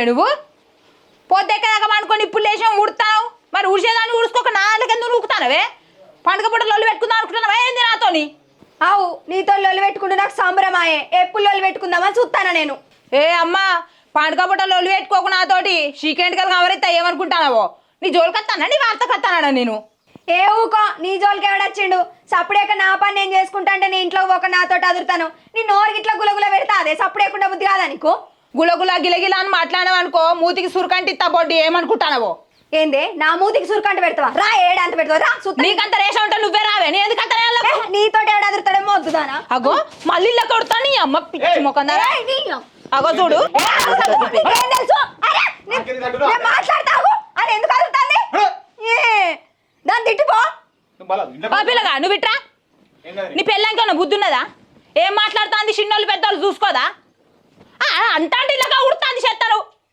ఉడుకుతాను నువ్వు? పొద్దు ఎక్కదాకా పండుకొని ఇప్పుడు లేచి ఉడుతావు మరి ఉడిచేదాన్ని ఉడుచుకోక నాలుగు ఎందుకు ఉడుకుతానవే? పండుగ పూట లొల్లు పెట్టుకుందాం అనుకుంటున్నావా? ఏంది నాతోని? అవు నీతో లొల్లి పెట్టుకుంటూ నాకు సంబరమాయే ఎప్పుడు లొల్లి పెట్టుకుందామని చూస్తానా నేను? ఏ అమ్మా పండుగ పూట లొల్లు పెట్టుకోకు నాతోటి. చీకెంట్ కల్ కవరైతే ఏమనుకుంటానావో. నీ జోలికత్తానా నీ వార్త కత్తానా నేను? ఏ ఊకో నీ జోలికి ఎవడొచ్చిండు సప్పుడేక నా పని నేను చేసుకుంటా అంటే నీ ఇంట్లో ఒక నాతోటి అదురుతాను. నీ నోరు గిట్ల గులగుల పెడతా అదే సప్పుడేకుండా బుద్ధి కాదా నీకు? గులగుల గిలగిల అని మాట్లాడావనుకో మూతికి సురకంటి ఇత్తా బొడ్డి ఏమనుకుంటానవో? ఏందే? నా మూతికి సురుకంట పెడతావా? రా ఏడంత పెడతావా? రా సుత్త. నీకంత రేషం ఉంటే నువ్వే రావే. నీ ఎందుకు అంత ఎవడ అదురుతాడేమో వద్దుదానా? అగో మళ్ళీ ఇలా కొడతా నీ అమ్మ పిచ్చి నీ- అగో చూడు. ఏం తెలుసు? అరే నీ- నేను మాట్లాడతావు? అరే ఎందుకు అదురుతాంది ఏ, దాన్ని తిట్టిపో పాపిలగా నువ్వు ఇట్రా? నీ పెళ్ళానికి ఏమన్నా బుద్ధి ఉన్నదా ఏం మాట్లాడుతాంది? చిన్నోళ్ళు పెద్దోళ్ళు చూసుకోదా? అంతా ఇలాగా ఉడుతాంది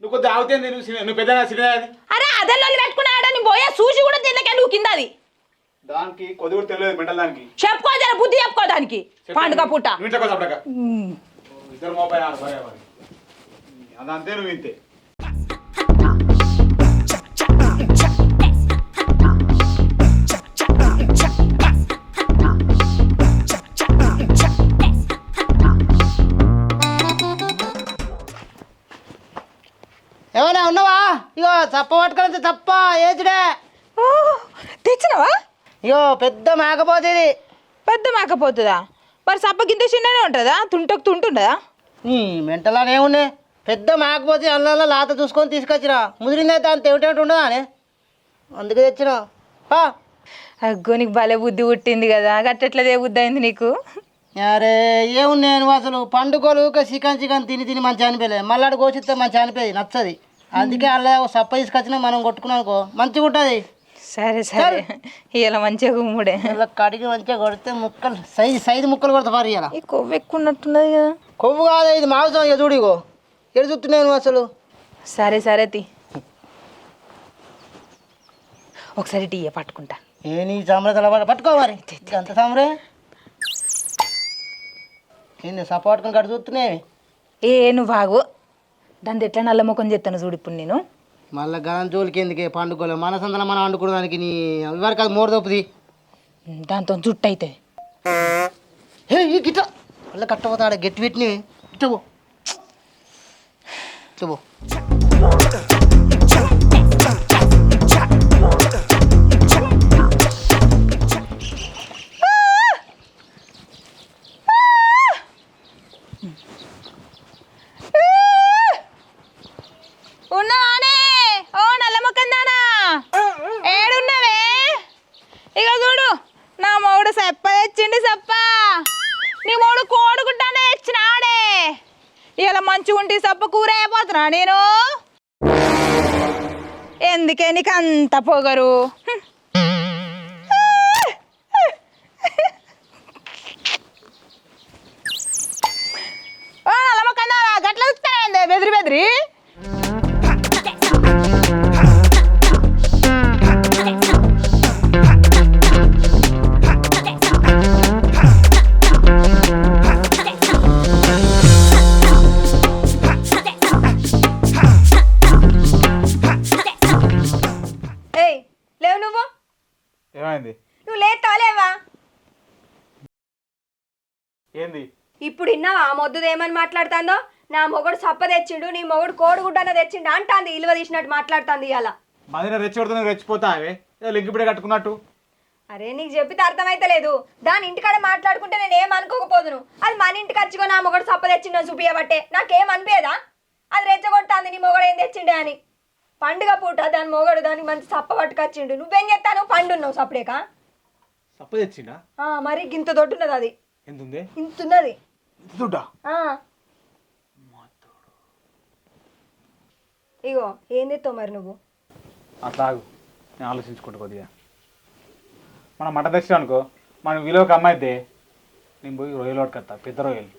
నువ్వు కొద్దిగా నువ్వు సినిమా నువ్వు పెద్ద సినిమా అది? అరే అదే లొల్లి పెట్టుకున్నాడా? నీ పోయే చూసి కూడా తినకే నువ్వు కింద అది దానికి కొద్ది కూడా తెలియదు మెంటల్ దానికి. చెప్పుకో జర బుద్ధి చెప్పుకో దానికి. పండుగ పూట. ఇంట్లో ఇద్దరు మొబైల్ అదంతే నువ్వు ఇంతే. ఏమైనా ఉన్నావా? ఇగో చప్ప పట్టుకొని తప్ప ఏచుడే ఓ, తెచ్చినావా? ఇగో పెద్ద మేకపోతే ఇది. పెద్ద మేకపోతుందా? మరి సప్ప గింత చిన్ననే ఉంటుందా? తుంటకు తుంటుండదా? నీ మెంటలానే ఉన్నాయి పెద్ద మేకపోతే అల్లలో లాత చూసుకొని తీసుకొచ్చిన ముదిరిందైతే అంత ఏమిటేమిటి ఉండదా అని అందుకే తెచ్చిన. పా. అగ్గో నీకు భలే బుద్ధి పుట్టింది కదా. గట్టెట్లదే బుద్ధి అయింది నీకు? అరే ఏమున్నాయి నువ్వు అసలు? పండుగలు ఊక చికెన్ చికెన్ తిని తిని మంచి అనిపించలే. మళ్ళాడు కోసిస్తే మంచి అనిపోయి నచ్చది. అందుకే అలా సప్ప తీసుకొచ్చినా మనం కొట్టుకున్నాం అనుకో మంచిగా ఉంటుంది. సరే సరే. ఇలా మంచిగా గుమ్ముడే ఇలా కడిగి మంచిగా కొడితే ముక్కలు సైజు సైజు ముక్కలు కొడతా పారు ఇలా ఈ కొవ్వు ఎక్కువ ఉన్నట్టున్నది కదా. కొవ్వు కాదు ఇది మాంసం ఇగో. ఎడు చూస్తున్నావు నువ్వు అసలు? సరే సరే తి. ఒకసారి టీ పట్టుకుంటా. ఏ నీ సామ్రాజ్యాల పట్టు పట్టుకో మరి. అంత సామ్రే ఏంది సపోర్ట్కొని కట్టు చూస్తున్నాయి ఏ నువ్వు బాగు దాన్ని ఎట్లా నల్ల ముఖం చెప్తాను చూడు ఇప్పుడు నేను? మళ్ళీ గణం జోలికి ఎందుకే పండుకోలే? మన సందన మనం వండుకోవడానికి నీ ఇవరికి అది మోరు తప్పుది దాంతో జుట్టు అవుతుంది హే ఈ గిట్ట. మళ్ళీ కట్టపోతాడు? గట్టి పెట్టినవి ఇట్టబో ఇట్టబో ఉన్నావానే ఓ నల్ల ముఖం దానా ఏడున్నవే ఇక చూడు నా మొగుడు సెప్ప తెచ్చిండు సెప్ప నీ మొగుడు కోడుగుడ్డానే తెచ్చినాడే ఇలా సబ్బు సప్ప కూర నేను. ఎందుకే నీకు అంత పొగరు? మొద్దుది ఏమని మాట్లాడుతుందో? నా మొగుడు సప్ప తెచ్చిండు నీ మొగుడు కోడిగుడ్డన తెచ్చిండు అంటాంది ఇలువ తీసినట్టు మాట్లాడుతుంది ఇవాళ మదిన రెచ్చగొడుతున్నా రెచ్చిపోతావే. ఇప్పుడే కట్టుకున్నట్టు? అరే నీకు చెప్పితే అర్థమైతే లేదు దాని ఇంటికాడ మాట్లాడుకుంటే నేను ఏం అనుకోకపోదును. అది మన ఇంటికి వచ్చుకో నా మొగడు సప్ప తెచ్చిండు చూపియబట్టే నాకేం అనిపించదా అది రెచ్చగొట్టాంది నీ మొగడు ఏం తెచ్చిండే అని. పండుగ పూట దాని మొగడు దానికి మంచి సప్ప పట్టుకొచ్చిండు. నువ్వేం చెప్తాను పండున్నావు సప్పుడేక? తప్ప తెచ్చిండా? ఆ, మరి గింత దొడ్డున్నది అది. ఎంత ఉంది ఇంతున్నది. దుడ్డా. ఇగో ఏం తెస్తావు మరి నువ్వు? అట్లా ఆగు. నేను ఆలోచించుకుంటా కొద్దిగా. మనం మట తెచ్చాం అనుకో మనం విలువకి అమ్మాయితే నేను పోయి రొయ్యలు పట్టుకొస్తా పెద్ద రొయ్యలు.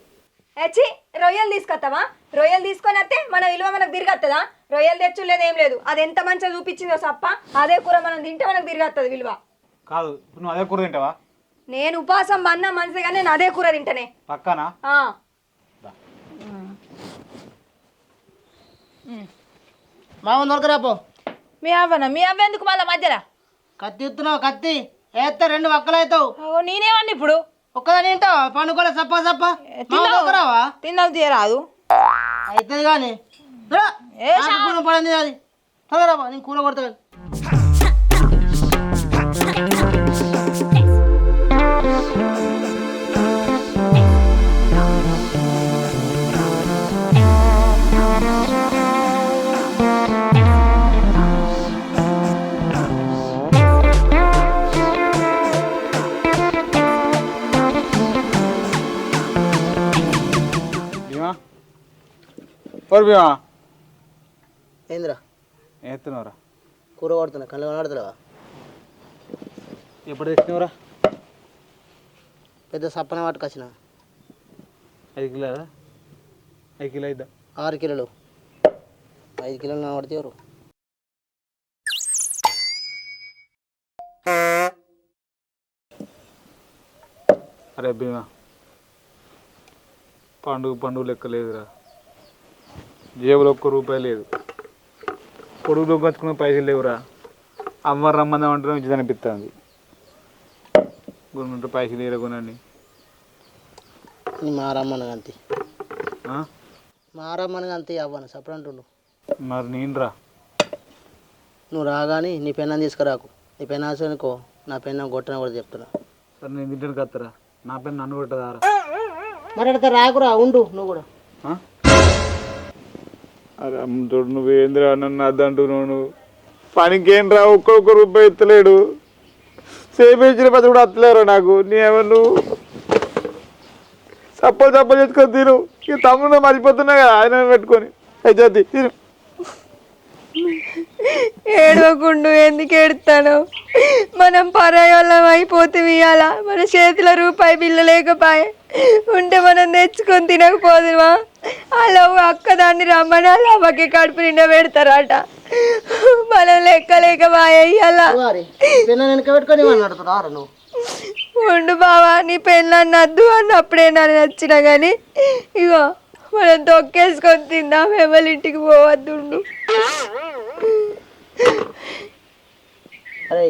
వచ్చి రొయ్యలు తీసుకొస్తావా రొయ్యలు తీసుకొని వస్తే మన విలువ మనకు తిరిగత్తదా? రొయ్యలు తెచ్చు లేదు ఏం లేదు. అది ఎంత మంచిగా చూపించిందో సప్ప అదే కూర మనం తింటే మనకు తిరిగత్తది విలువ. కాదు ఇప్పుడు నువ్వు అదే కూర తింటావా? నేను ఉపవాసం బన్న మంచిగా నేను అదే కూర తింటనే. పక్కానా? ఆ. దా. మామ దొరకరాపో మీ అవ్వన? మీ అవ్వ ఎందుకు మళ్ళీ మధ్యలో? కత్తి ఎత్తున్నావు కత్తి. వేస్తే రెండు వక్కలు అవుతావు నేనేమన్నా ఇప్పుడు? ఒక్కదాని తింటావా? పండుకోలే సప్ప సప్ప. మామ తిన్నావు? తీయరాదు. అవుతుంది కానీ. పడింది అది. త్వరగా రాబా నేను కూర కొడతా. ఓరు భీమా ఏందిరా ఎత్తున్నావురా కూర కొడుతున్నా. కళ్ళు కనబడతలేవా ఎప్పుడు తెచ్చినావురా? పెద్ద సప్పన పట్టుకొచ్చిన ఐదు కిలోదా ఐదు కిలో అయిద్దా? ఆరు కిలోలు. ఐదు కిలోలు కనబడితే ఎవరు? అరే భీమా పండుగ పండుగ లెక్క లేదురా. జేబులో ఒక్క రూపాయి లేదు. పొడుగు దొంగచ్చుకున్న పైసలు లేవురా. అమ్మ రమ్మందాం అంటే మంచిది అనిపిస్తుంది గురుంటే పైసలు లేరు కొనండి. మారమ్మను అంతే? మారమ్మను అంతే అవ్వను అంటుండు. మరి నేను రా నువ్వు రాగాని నీ పెన్నం తీసుకురాకు. నీ పెన్న అనుకో నా పెన్నం కొట్టన కూడా చెప్తున్నా. సరే నేను తింటాను కత్తరా. నా పైన నన్ను కొట్టదారా. మరి అడితే రాకురా ఉండు నువ్వు కూడా? అరే అమ్ముతోడు ఏందిరా నన్ను అద్దంటున్నావు నువ్వు పనికేం రా ఒక్కొక్క రూపాయి ఎత్తలేడు. సేపించిన పది కూడా అత్తలేరు నాకు. నేమో నువ్వు చప్పలు చప్పలు చేసుకొని తిను. ఈ తమ్ముడు మర్చిపోతున్నా కదా ఆయన పెట్టుకొని. అయితే తిను. ఏడవకుండు ఎందుకు ఏడుతాను మనం పరాయోళ్ళం అయిపోతే ఇవాళ మన చేతిలో రూపాయి బిల్లు లేకపోయే. ఉంటే మనం తెచ్చుకొని తినకపోదువా అలా అక్క దాన్ని రమ్మని అలా అవ్వకి కడుపు నిండా పెడతారట. మనం లెక్క లేకపోయే ఇవాళ వారి పెన్న వెనక పెట్టుకొని ఇవ్వని నడుతున్నారా నువ్వు? ఉండు బావా నీ పెళ్ళి నద్దు అన్నప్పుడే నన్ను నచ్చిన కానీ ఇగో మనం తొక్కేసుకొని తిందాం ఇంటికి పోవద్దు ఉండు. అరే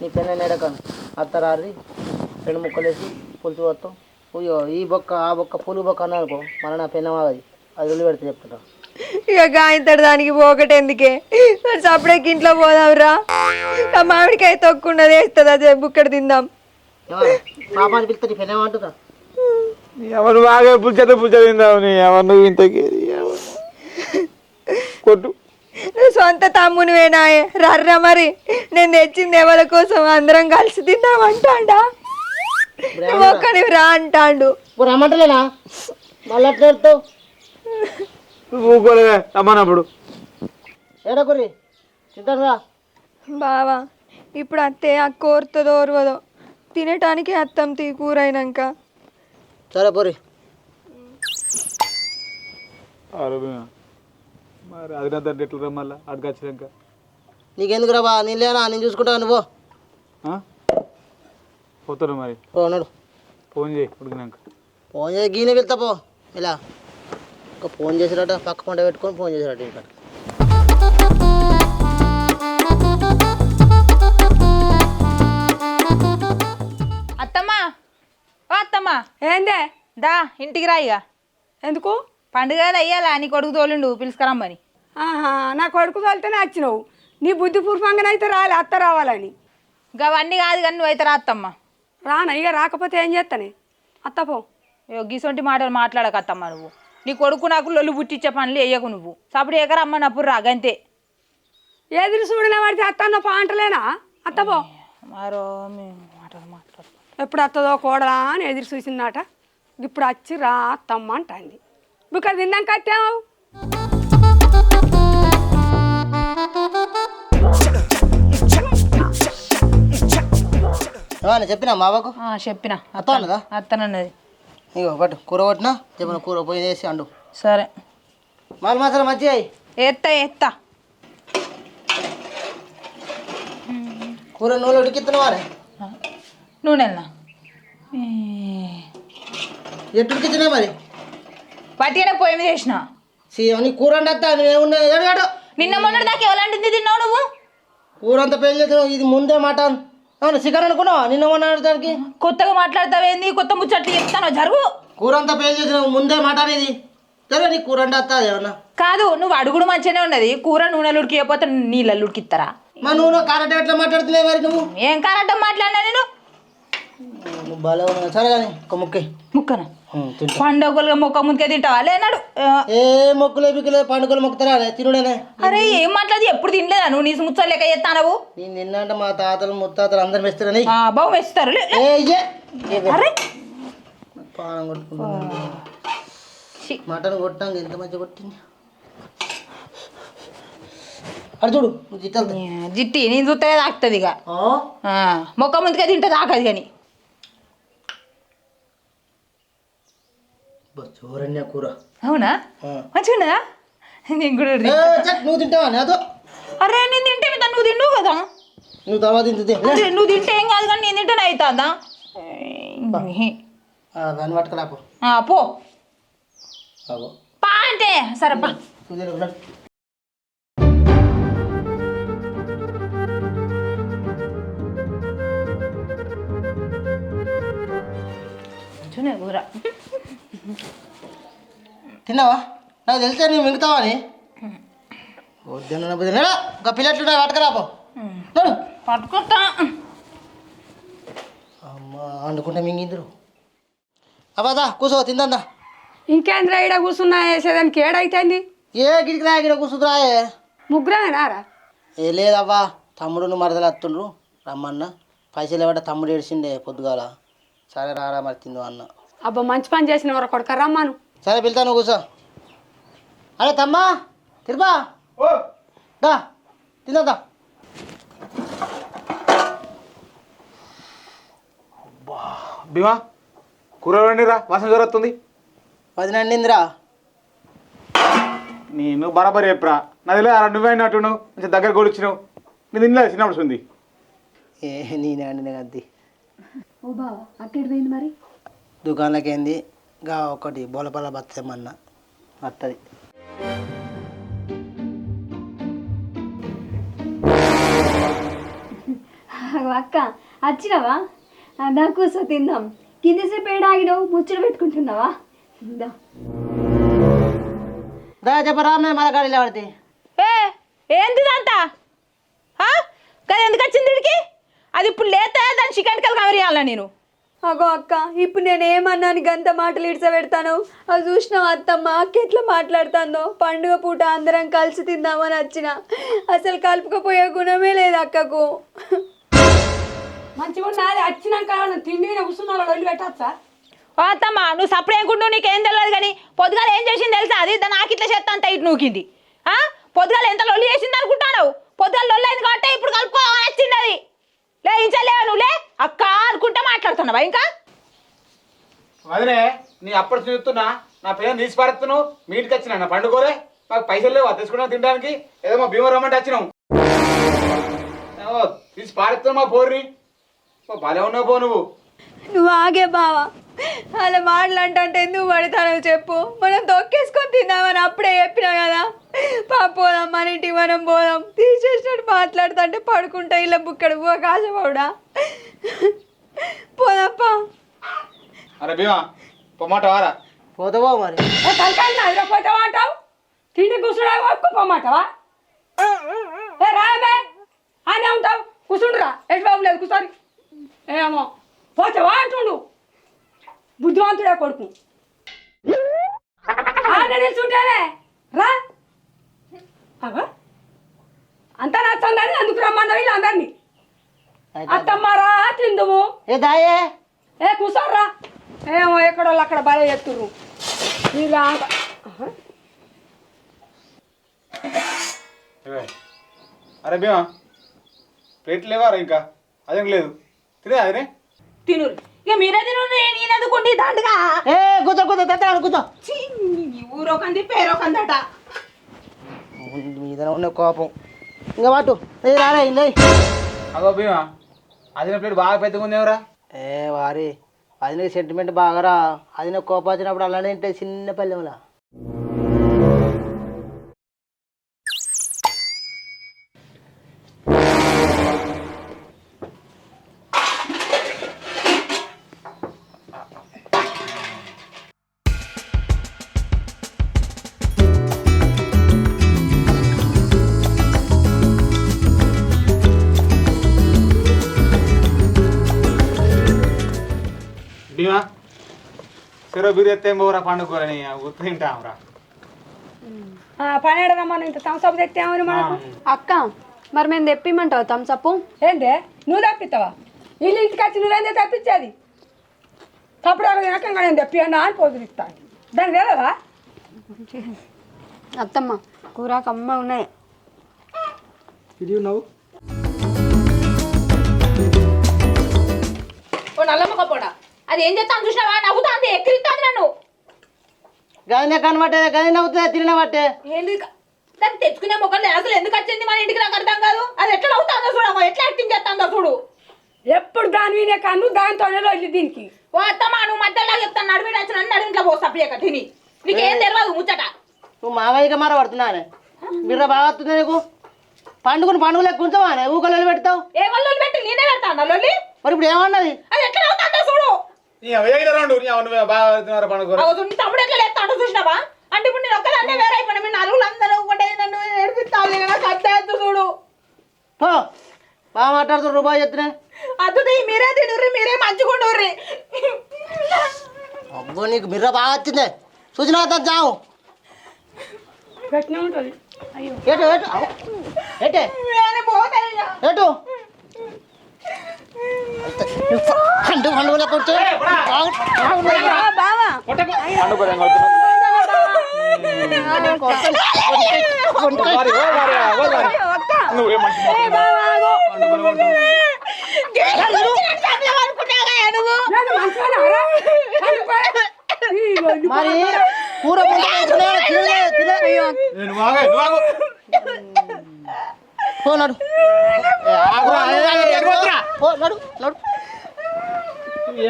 నీ పెన్న నెడకను అత్తరారి రెండు ముక్కలు వేసి పులుసు పోతాం అయ్యో ఈ బొక్క ఆ బొక్క పులు బొక్క అన్నా అనుకో మళ్ళీ నా పెన్న ఆగది అది వదిలి పెడితే చెప్తున్నా. ఇక గాయంతడు దానికి పోకటి ఎందుకే? సపరేట్ ఇంట్లో పోదాంరా? ఆ మామిడికాయ తొక్కున్నది వేస్తుంది అదే బుక్కడ తిందాం? పాపాన్ని పిలిస్తే నీ పెన్న ఏమంటుందా ఎవరు బాగా పుల్చేత పుల్చేత తిందావు నీ ఎవరు నువ్వు ఇంతకి? కొట్టు. నువ్వు సొంత తమ్మునివేనాయే. రర్రా మరి నేను తెచ్చింది ఎవరి కోసం అందరం కలిసి తిందామంటాడా నువ్వు ఒక్కడివి రా అంటాండు. ఇప్పుడు రమ్మంటలేనా? మళ్ళీ అట్లా ఊకోలేదా రమ్మన్నప్పుడు. ఏడకురి చిత్తంగా బావా ఇప్పుడు అత్తే ఆ కోరుతుందో ఓర్వదో తినటానికి అత్తం తీ కూర అయినాక సరే పోరి. మరి అది నా తండ్రి ఎట్లా రమ్మల్లా అడిగి వచ్చినాక నీకెందుకు రాబా నేను లేనా? నేను చూసుకుంటా నువ్వు ఆ? పోతారు మరి. ఫోన్ చేయి ఉడికినాక. ఫోన్ చేసి గీనే వెళ్తా పో. ఇలా. ఒక ఫోన్ చేసిరట పక్క పంట పెట్టుకొని ఫోన్ చేసిరట ఇంకా అత్తమ్మా ఓ అత్తమ్మా. ఏందే? దా ఇంటికి రా ఇక ఎందుకు? పండుగ అయ్యాలా నీ కొడుకు తోలిండు పిలుచుకురమ్మని ఆహా నా కొడుకు తోలితేనే వచ్చినావు. నీ బుద్ధి పూర్వంగానైతే రాలే అత్త రావాలని. గవన్నీ కాదు కానీ నువ్వైతే రా అత్తమ్మ. రానా? ఇక రాకపోతే ఏం చేస్తానే అత్త పో. ఇగో గిసొంటి మాటలు మాట్లాడక అత్తమ్మ నువ్వు. నీ కొడుకు నాకు లొల్లు పుట్టించే పనులు వేయకు నువ్వు. సప్పుడు ఎకరమ్మన్నప్పుడు రా గంతే. ఎదురు చూడనే పడితే అత్త అన్న పాంటలేనా? అత్త పో. మరో మాటలు మాట్లాడు. ఎప్పుడు అత్తదో కోడలా అని ఎదురు చూసిందట. ఇప్పుడు వచ్చి రా అత్తమ్మ అంటాంది. ఇక్కడ తిన్నాక అత్తావు ఏమన్నా చెప్పినా మా బాకు ఆ, చెప్పిన. అత్త అన్నదా అత్తనన్నది. ఇగో పట్టు కూర కొట్టినా చెప్పిన కూర పోయి వేసి అండు. సరే. మాల మసాలా మంచిగా ఎత్తా ఎత్తా. కూర నూనె ఉడికిస్తున్నావా నూనెల్నా? ఎట్టు ఉడికిచ్చినా మరి? పట్టిన పొయ్యి మీద వేసిన. సీ నీ కూర అండి అత్త నువ్వేమున్నా నిన్న మొన్నటి దాకా ఎవలాంటిది తిన్నావు నువ్వు? ఊరంతా పెళ్ళి చేసినావు ఇది ముందే మటన్. అవును చికెన్ అనుకున్నావా? నిన్న దానికి కొత్తగా మాట్లాడతావేంది కొత్త ముచ్చట్లు చెప్తాను? జరుగు. కూరంతా పెళ్ళి చేసినావు ముందే మటన్ ఇది సరే నీ కూర అంటే వస్తుంది ఏమన్నా? కాదు నువ్వు అడుగుడు మంచిగానే ఉన్నది. కూర నూనెలు ఉడికిపోతే నీళ్ళల్లో ఉడికిస్తారా మా నువ్వు కారెట్ ఎట్లా మాట్లాడుతున్నావు మరి నువ్వు? ఏం కారటం మాట్లాడినా నేను? ఉన్నావు. సరే కానీ ఒక ముక్కే. ముక్కన? తింటా. పండుగలుగా మొక్క ముందుకే తింటావా? లేనాడు ఏ మొక్కులే బిక్కులే పండుగలు మొక్కుతారా? తినుడేనే అరే ఏం మాట్లాడి ఎప్పుడు తినలేదా నువ్వు? నీ ముచ్చలు లెక్క చేస్తానవు? నేను నిన్నంటే మా తాతలు ముత్తాతలు అందరు మెస్తారని బాగు వేస్తారు. అరే. పానం కొట్టుకుంటున్నా ఛీ. మటన్ కొట్టాక ఎంత మంచిగా కొట్టింది? అడు చూడు జిట్టి నేను చూస్తే తాకుతుంది ఇక. మొక్క ముందుకే తింటే తాకదు కానీ. చూరన్య కూర. అవునా. మంచిగా ఉన్నదా నేను కూడా తింటా. నువ్వు తింటావా? నాతో అరే నేను తింటే నువ్వు తిన్నావు కదా? నువ్వు తర్వాత అరే, నువ్వు తింటే ఏం కాదు కానీ నేను తింటేనే అవుతుందా? దాన్ని పట్టుకురాపు పో. పా. అంటే సరే పా. కూర. తిన్నావా? నాకు తెలిసే నువ్వు మింగుతావా అని వద్దన్న. బుద్ధి ఒక పిల్లట్లున్నా పట్టుకురాపో నడు. పట్టుకుంటా అమ్మ వండుకుంటే మింగిందరు. అబ్బాదా కూర్చో తిందా ఇంకేంద్ర ఈడ కూర్చున్నా వేసేదానికి? ఏడైతుంది? ఏ గిడికి రా గిడ కూర్చుందిరాయే ముగ్గురమేనారా ఏ లేదవ్వా తమ్ముడు నువ్వు మరదలు వస్తుండ్రు రమ్మన్న. పైసలు ఇవ్వట తమ్ముడు ఏడిచిండే పొద్దుగాల. సరే రారా మరి తిందు అన్న. అబ్బా మంచి పని చేసిన వరకు కొడుక రమ్మాను సరే పిలుతా నువ్వు కూర్చో. అరే తమ్మా తిరుపా. దా తిందా భీమా కూర వండిరా వాసన జరుగుతుంది పది నిందిరా నేను బరాబర్ చెప్పరా నా తెలియదు నువ్వే అన్నట్టు కొంచెం దగ్గర కొలిచ్చినావు నేను తినలేదు చిన్నప్పుడు ఉంది ఏ నేనే అండి అంది ఓ బావా అక్కడ పోయింది మరి? దుకాణంలోకి ఏంది గా ఒకటి బోలపల్ల బత్తమన్న వస్తుంది అక్క వచ్చినావా దా కూర్చో తిందాం. కిందసేపు ఏడ ఆగినావు ముచ్చట పెట్టుకుంటున్నావా? దా దా చెప్పరా మేము మన గాడిలో పడితే ఏ ఏంటిదంతా కదా ఎందుకు వచ్చింది అది ఇప్పుడు లేతే దాని చికెన్ కల్ కవరియాలా నేను? అగో అక్క ఇప్పుడు నేను ఏమన్నాను గంత మాటలు ఇడిస పెడతాను అది చూసినావు అత్తమ్మ? అక్క ఎట్లా మాట్లాడుతుందో? పండుగ పూట అందరం కలిసి తిందామని వచ్చిన అసలు కలుపుకపోయే గుణమే లేదు అక్కకు. మంచిగా ఉన్నది. వచ్చినాక తిండి కూర్చున్న వదిలి పెట్టచ్చా? అత్తమ్మ నువ్వు సప్పుడు అనుకుంటూ నీకేం తెలియదు కానీ పొద్దుగాల ఏం చేసింది తెలుసా? అది దాని నాకు ఇట్లా చేస్తా అంత ఇటు నూకింది. ఆ? పొద్దుగాల ఎంత లొల్లి చేసింది అనుకుంటావు పొద్దుగాల లొల్లి అయింది కాబట్టి ఇప్పుడు కలుపుకోవాలని వచ్చింది అది. లేయించలే నువ్వులే అక్క అనుకుంటా మాట్లాడుతున్నావా ఇంకా? అదినే నీ అప్పుడు చూస్తున్నా నా పిల్లలు తీసి పారుతున్నావు మీ ఇంటికి వచ్చినా నా పండుగోలే మాకు పైసలు లేవా తెచ్చుకున్నాం తినడానికి ఏదో మా భీమా రమ్మంటే వచ్చినాం. తీసి పారుతున్నావు మా పోర్ని. ఓ భలే ఉన్నావు పో నువ్వు. నువ్వు ఆగే బావా. అలా మాటలంటే ఎందుకు పడతానో చెప్పు. మనం తొక్కేసుకొని తిందామని అప్పుడే చెప్పినా కదా. పా పోదాం మన ఇంటికి మనం పోదాం. తీసేసినట్టు మాట్లాడుతుంటే పడుకుంటా ఇలా బుక్కడ బువ కాసపడా పోదాంపా అరే భీమా పొమ్మాట వారా? పోతావా మరి? తలకాయలు నదిలిపోతావా అంటావు? తిండి కూర్చున్నా ఒప్పుకోమాటవా ఏ రాయమే అని ఉంటావు? కూర్చుండ్రా. ఎటు బాబు లేదు కూర్చోని. ఏమో పోతావా అంటుండు. బుద్ధివంతుడే కొడుకు. ఆడ నిల్చుంటేనే రా. అంతా నచ్చందని అందుకు రమ్మన్నా వీళ్ళందరినీ. అత్తమ్మారా తిందువు ఏ దాయే? ఏ కూర్చోర్రా ఏమో ఎక్కడో అక్కడ ఆహా. ఏవే. అరే భీమా ప్లేట్లు లేవారా ఇంకా? అదేం లేదు. తినే అదేనే తిను ఇక మీరే తిను నేను ఎందుకుండి దండగా? ఏ కూర్చో కూర్చో తెత్తాను కూర్చో. ఊరోకంది పేరోకందట. మీద ఉన్న కోపం. ఇంకా వాటు ఏ రారా ఇల్లే అగో భీమా అదిన ప్లేట్ బాగా పెద్దగా ఉంది ఏ వారి అది సెంటిమెంట్ బాగారా? అది నాకు కోపం వచ్చినప్పుడు అలానే తింటే చిన్న పల్లెంలా ఎత్తే పోరా పండుగని గుర్తు తింటాంరా. పని రమ్మని ఇంత థమ్స్అప్ తెచ్చామని మనకు అక్క మరి మేము తెప్పిమంటావు థమ్స్అప్ ఏందే? నువ్వు తప్పిస్తావా వీళ్ళు ఇంటికి వచ్చి నువ్వేందే తప్పించేది? తప్పుడు తినకంగా నేను తెప్పియన్నా అని పోతురిస్తాను దానికి తెలియదా అత్తమ్మ కూర కమ్మ ఉన్నాయి. ఇది నువ్వు ఓ నల్లమ్మక పొడ అది ఏం చేస్తాను చూసినావా? నవ్వుతాంది ఎక్కిరిస్తాంది నన్ను. గదినే కనబట్టే గది నవ్వుతుంది తినబట్టే ఏంది క- దాన్ని తెచ్చుకునే మొక్కలు అసలు ఎందుకు వచ్చింది మన ఇంటికి నాకు అర్థం కాదు. అది ఎట్లా నవ్వుతాందో చూడు అగో ఎట్లా యాక్టింగ్ చేస్తాందో చూడు. ఎప్పుడు దాని వినే కన్ను దానితోనే రోజు దీనికి. ఓ అత్తమ్మ నువ్వు మధ్యలో చెప్తాను నడిమి నచ్చిన ఇంట్లో పోస్తా ప్రియక తిని. నీకేం తెలియదు ముచ్చట. నువ్వు మావయ్యగా మార పడుతున్నానే? బిర్ర బాగా వస్తుంది నీకు? పండుగను పండుగ లెక్క ఉంచవానే ఊకలు పెడతావు? ఏ వాళ్ళు పెట్టి నేనే పెడతాను లొల్లి? మరి ఇప్పుడు ఏమన్నది? అది ఎట్లా నవ్వుతాందో చూడు. తమ్ముడు ఎట్లా లేస్తాడో చూసినావా? అంటే ఇప్పుడు నేను ఒక్కదాన్నే వేరే అయిపోయినా మీ నలుగురు అందరూ ఒకటే నన్ను ఏడిపిస్తావు నాకు అద్దెద్దు చూడు. పో. బాగా మాట్లాడుతున్నారు రూపాయి చెప్తున్నా. అద్దు మీరే తినుర్రి మీరే మంచుకుంటుర్రి అబ్బో నీకు బిర్ర బాగా వచ్చిందే. చూసినా జాము పెట్టినా ఉంటుంది. అవ్వ. ఎటే నేను పోతాను ఇక. ఎటు పండు పండుగ కూర్చో బావా పండుగ ఏం కొడుతున్నావు? వారి, ఓ వారి, ఓ వారి. నువ్వే మంచి పండుగ కొడుతున్నావు. మరి కూర ముందు వేసుకునే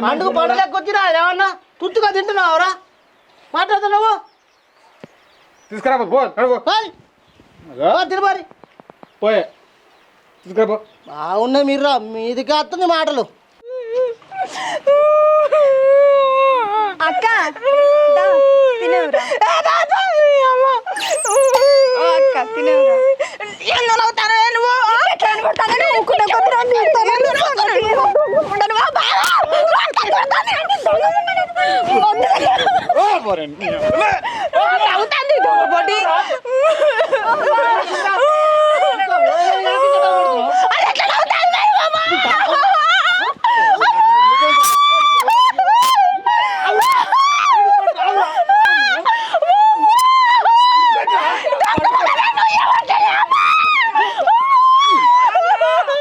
పండుగ పండుగ లెక్క వచ్చినా ఏమన్నా తుట్టుగా తింటున్నావురా? మాట్లాడుతున్నావు? తీసుకురా పో, నడువు. పోయ్. తీసుకురా పో. బాగున్నాయి మీరు. మీదికి వస్తుంది మాటలు. అక్క దా, తినేవురా. ఓ అక్క తినేవురా. నువ్వు? ఎట్లా అనుకుంటాను నువ్వు ఊరుకుంటే కొద్ది రోజులు తిడతాను. ఎందుకు నవ్వుతాను? ఉండను వా, బావా. ఓ, పోరే, నీ అవ్వ. నవ్వుతాంది దొంగ పొట్టి. అది ఎట్లా నవ్వుతాంది మరి మామ?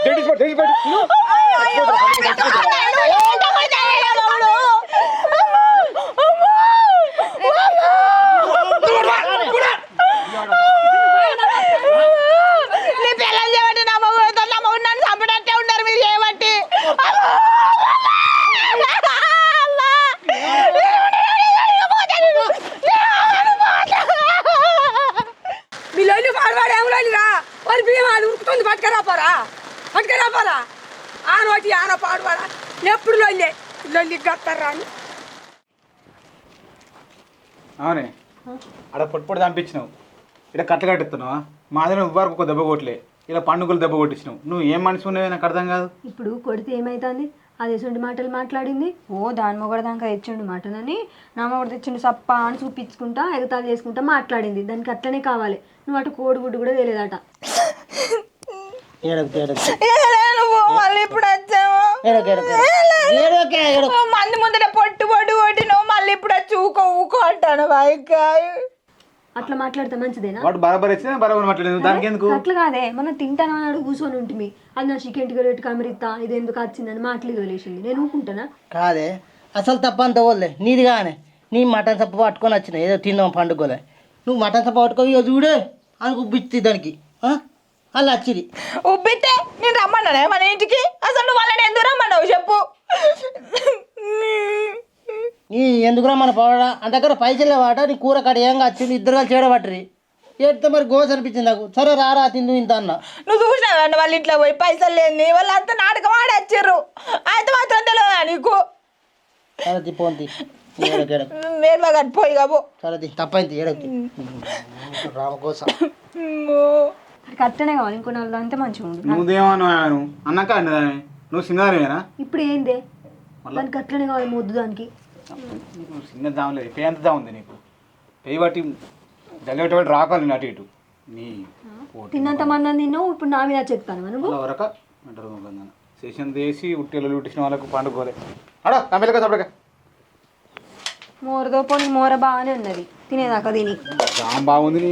జడ్జి పెట్టు, జడ్జి పెట్టు. నీ పిల్లలు చేయబట్టి నా మగ నా మగ నన్ను చంపడట్టే ఉన్నారు మీరు చేయబట్టి మీ లొల్లి పాడవాడు ఏం లొల్లి రా బియ్యం అది ఉరుకుతుంది? పట్టుకరాపోరా పట్టుకరాపోరా ఆ నోటి ఆన పాడువాడా? ఎప్పుడు లొల్లి లొల్లి గత్తారా అని. అవునే. ఆడ పొట్టు పొట్టు చంపించినావు ఇక్కడ కట్టలు కట్టుతున్నావా మాదిరి ఉవ్వారికి ఒక దెబ్బ కొట్టలే. ఇలా పండుగలు దెబ్బ కొట్టించినావు. నువ్వు ఏం మనిషి ఉన్నావో నాకు అర్థం కాదు. ఇప్పుడు కొడితే ఏమైతుంది? అది ఎటువంటి మాటలు మాట్లాడింది. ఓ దాని మొగడ దాకా తెచ్చిండు మాటనని నా మొగడ తెచ్చిండు సప్ప అని చూపించుకుంటా ఎగతాలు చేసుకుంటా మాట్లాడింది. దానికి అట్లనే కావాలి. నువ్వు అటు కోడిగుడ్డు కూడా తెలియదట. మంది ముందర పొట్టు పొట్టు కొట్టినావు మళ్ళీ ఇప్పుడు వచ్చి ఊకో ఊకో అంటాను బాయికాయ అట్లా మాట్లాడితే మంచిదేనా? వాడు బరాబర్ ఇచ్చినా బరాబర్ మాట్లాడలేదు. దానికి ఎందుకు అట్లా కాదే. మనం తింటాను అన్నాడు కూర్చొని ఉంటుంది అది నా చికెన్ టికెట్ ఇది ఎందుకు వచ్చిందని మాటలు వదిలేసింది. నేను ఊకుంటానా కాదే. అసలు తప్ప అంత వదిలే. నీది కానీ. నీ మటన్ సప్ప పట్టుకొని వచ్చిన. ఏదో తిందాం పండుగలే. నువ్వు మటన్ సప్ప పట్టుకో ఇక చూడే. అని ఉబ్బిచ్చి దానికి. ఆ? అలా వచ్చింది. ఉబ్బితే నేను రమ్మన్నానే? మన ఇంటికి? అసలు నువ్వు వాళ్ళని ఎందుకు రమ్మన్నావు? చెప్పు. నీ ఎందుకురా మన పవడా అంత దగ్గర పైసలే వాట నీ కూర కడ ఏం వచ్చింది ఇద్దరు కలిసి ఏడబట్టరి ఏడితే మరి గోస అనిపించింది నాకు. సరే రారా తిందు ఇంత అన్న. నువ్వు చూసినావు వాళ్ళ ఇంట్లో పోయి పైసలు లేని? వాళ్ళంతా నాటకం ఆడి వచ్చారు అయితే మాత్రం తెలియదా నీకు? సరే ఏడకు మేలు కట్టిపోయి కాబో. సరే తి తప్పైంది ఏడకు రామకోస. అట్లనే కావాలి ఇంకో నాలుగు అంతే మంచిగా ఉండు. నువ్వేమన్నాను అన్నాక నువ్వు చిన్నదానివేనా ఇప్పుడు ఏందే? దానికి అట్లనే కావాలి మొద్దు దానికి. నీకు చిన్న దాం లేదు పే ఎంత దా ఉంది నీకు. పెయి బట్టి జల్లి పెట్టి రాకాలి అటు ఇటు. నీ తిన్నంత మంది తిన్నావు ఇప్పుడు నా మీద చెప్తాను నువ్వు వరక అంటారు చేసిన చేసి ఉట్టెలు ఉట్టించిన వాళ్ళకు పండుకోలే. అడా తమిళక తప్పడక మోరదో పోనీ మోర బాగానే ఉన్నది. తినేదాకా తిని. బాగుంది నీ.